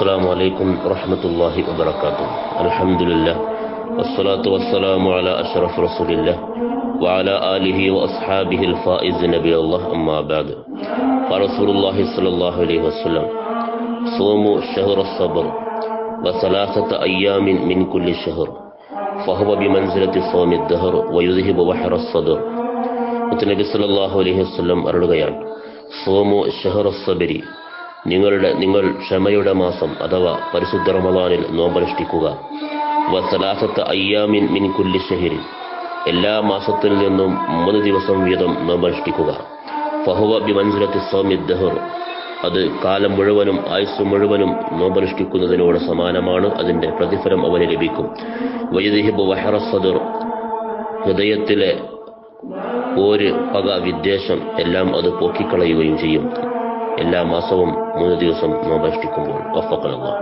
السلام عليكم ورحمة الله وبركاته الحمد لله والصلاة والسلام على أشرف رسول الله وعلى آله وأصحابه الفائز نبي الله أما بعد قال رسول الله صلى الله عليه وسلم صوموا شهر الصبر وثلاثة أيام من كل شهر فهو بمنزلة صوم الدهر ويذهب بحر الصدر മുത്തനബി സല്ലല്ലാഹു അലൈഹി വസല്ലം അരുളുകയാണ് സോമു ഷഹറസബരി നിങ്ങളുടെ നിങ്ങൾ ക്ഷമയുടെ മാസം അഥവാ പരിശുദ്ധ റമദാനിൽ നോമ്പനുഷ്ഠിക്കുക. വസലാസത്ത് അയ്യാമിൻ മിൻ കുല്ലി ഷഹിരിൻ എല്ലാ മാസത്തിൽ നിന്നും മൂന്ന് ദിവസം വീതം നോമ്പനുഷ്ഠിക്കുക. ഫഹുവ ബിമൻസുലത്തി സ്വാമി ദഹർ. അത് കാലം മുഴുവനും ആയുസ് മുഴുവനും നോമ്പനുഷ്ഠിക്കുന്നതിനോട് സമാനമാണ്. അതിന്റെ പ്രതിഫലം അവന് ലഭിക്കും. വൈദിഹിബ് വഹറസദുർ ഹൃദയത്തിലെ ഒരു പക വിദ്വേഷം എല്ലാം അത് പോക്കിക്കളയുകയും ചെയ്യും. എല്ലാ മാസവും മൂന്ന് ദിവസം നോമ്പനുഷ്ഠിക്കുമ്പോൾ വഫക്കലുള്ള